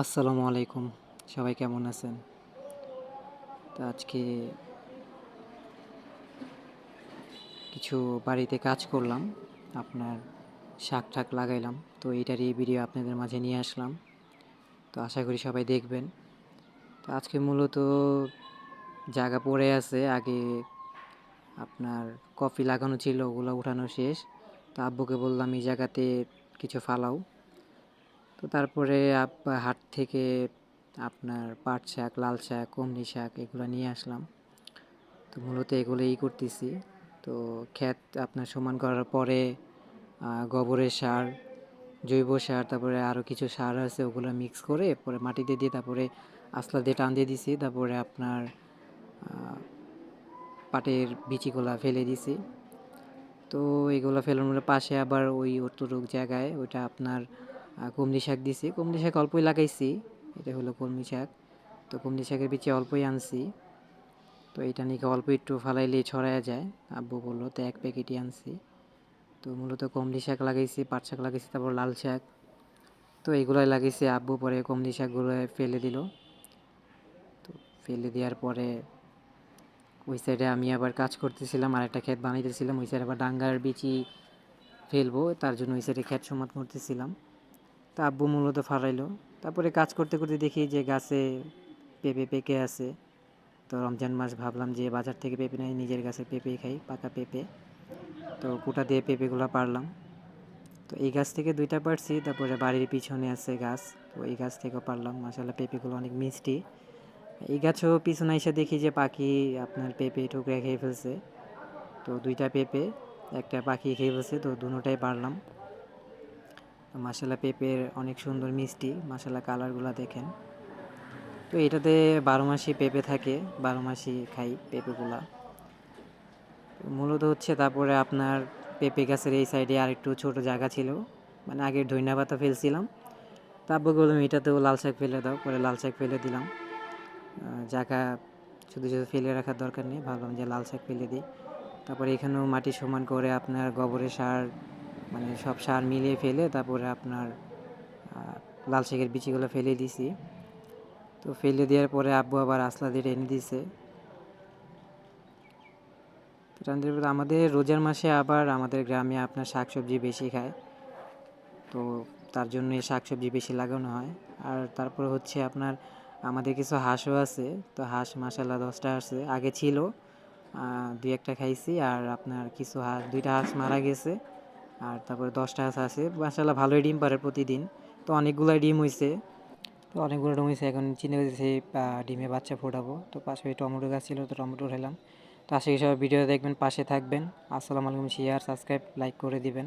আসসালামু আলাইকুম। সবাই কেমন আছেন? তো আজকে কিছু বাড়িতে কাজ করলাম, আপনার শাক ঠাক লাগাইলাম, তো এইটারই ভিডিও আপনাদের মাঝে নিয়ে আসলাম। তো আশা করি সবাই দেখবেন। তো আজকে মূলত জায়গা পড়ে আছে, আগে আপনার কফি লাগানো ছিল, ওগুলো উঠানো শেষ। তো আব্বুকে বললাম, এই জায়গাতে কিছু ফালাও। তো তারপরে হাট থেকে আপনার পাট শাক, লাল শাক কমলি শাক এগুলো নিয়ে আসলাম। তো মূলত এগুলোই করতেছি। তো ক্ষেত আপনার সমান করার পরে গোবরের সার, জৈব সার, তারপরে আরও কিছু সার আছে ওগুলো মিক্স করে পরে মাটিতে দিয়ে তারপরে আসলা দিয়ে টান দিয়ে দিছি। তারপরে আপনার পাটের বিচিগুলা ফেলে দিছি। তো এগুলো ফেলানোর পাশে আবার ওই অতটুক জায়গায় ওইটা আপনার কমলি শাক দিছি। কমলি শাক অল্পই লাগাইছি, এটা হলো কলমি শাক। তো কমলি শাকের বিচে অল্পই আনছি। তো এটা নাকি অল্প একটু ফালাইলে ছড়ায় যায়। আব্বু বলল, তো এক প্যাকেটই আনছি। তো মূলত কমলি শাক লাগাইছি, পাট শাক লাগাইছি, তারপর লাল শাক। তো এগুলোই লাগাইছি, আব্বু পরে কমলি শাকগুলো ফেলে দিল। তো ফেলে দেওয়ার পরে ওই সাইডে আমি আবার কাজ করতেছিলাম আর একটা ক্ষেত বানাইতেছিলাম, ওই সাইডে আবার ডাঙ্গার বিচি ফেলব, তার জন্য ওই সাইডে ক্ষেত সমাত করতেছিলাম। তা আব্বু মূলত ফারাইলো তারপরে কাজ করতে করতে দেখি যে গাছে পেঁপে পেকে আছে। তো রমজান মাস ভাবলাম যে বাজার থেকে পেঁপে নেই, নিজের গাছে পেঁপে খাই, পাকা পেঁপে। তো কুটা দিয়ে পেঁপেগুলো পারলাম। তো এই গাছ থেকে দুইটা পারছি, তারপরে বাড়ির পিছনে আছে গাছ, তো এই গাছ থেকেও পারলাম। মাসাল্লাহ পেঁপেগুলো অনেক মিষ্টি। এই গাছও পিছনে এসে দেখি যে পাখি আপনার পেঁপে ঠুকরে খেয়ে ফেলছে। তো দুইটা পেঁপে, একটা পাখি খেয়ে ফেলছে, তো দুটোটাই পারলাম। মাসালা পেঁপের অনেক সুন্দর মিষ্টি মাসালা কালারগুলো দেখেন। তো এটাতে বারো মাসি পেঁপে থাকে, বারো মাসি খাই পেঁপেগুলা। মূলত হচ্ছে তারপরে আপনার পেঁপে গাছের এই সাইডে আরেকটু ছোট জায়গা ছিল মানে আগে ধইনা পাতা ফেলছিলাম। তারপর বললাম এটাতেও লাল শাক ফেলে দাও। পরে লাল শাক ফেলে দিলাম। জায়গা শুধু শুধু ফেলে রাখার দরকার নেই, ভাবলাম যে লাল শাক ফেলে দিই। তারপরে এখানেও মাটি সমান করে আপনার গোবরের সার মানে সব সার মিলিয়ে ফেলে তারপরে আপনার লাল শাকের বিচিগুলো ফেলে দিছি। তো ফেলে দেওয়ার পরে আব্বু আবার আসলা দিয়ে এনে দিছে আমাদের রোজার মাসে আবার আমাদের গ্রামে আপনার শাকসবজি বেশি খায়। তো তার জন্য এই শাকসবজি বেশি লাগানো হয়। আর তারপর হচ্ছে আপনার, আমাদের কিছু হাঁসও আছে। তো হাঁস মাসাল্লাহ দশটা আছে, আগে ছিল। দুই একটা খাইছি আর আপনার কিছু হাঁস, দুইটা হাঁস মারা গেছে। আর তারপরে দশটা হাঁস আছে। মাসাল্লাহ ভালোই ডিম পারে প্রতিদিন। তো অনেকগুলো ডিম হয়েছে তো অনেকগুলো ডিম হয়েছে এখন চিনে গেছে ডিমে বাচ্চা ফোটাবো। তো পাশে টমেটো গাছ ছিল, তো টমেটো খেলাম তো আশা করি সবাই ভিডিও দেখবেন, পাশে থাকবেন। আসসালামু আলাইকুম শেয়ার সাবস্ক্রাইব লাইক করে দিবেন।